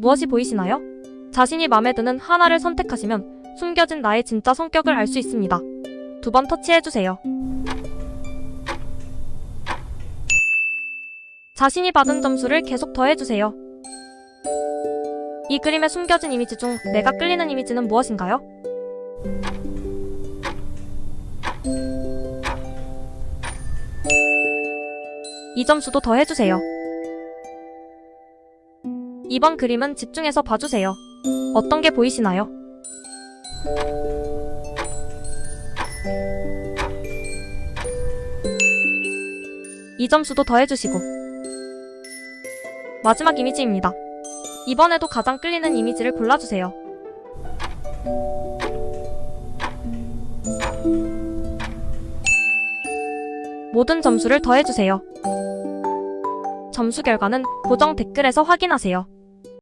무엇이 보이시나요? 자신이 마음에 드는 하나를 선택하시면 숨겨진 나의 진짜 성격을 알 수 있습니다. 두 번 터치해주세요. 자신이 받은 점수를 계속 더해주세요. 이 그림에 숨겨진 이미지 중 내가 끌리는 이미지는 무엇인가요? 이 점수도 더해주세요. 이번 그림은 집중해서 봐주세요. 어떤 게 보이시나요? 이 점수도 더해주시고 마지막 이미지입니다. 이번에도 가장 끌리는 이미지를 골라주세요. 모든 점수를 더해주세요. 점수 결과는 고정 댓글에서 확인하세요.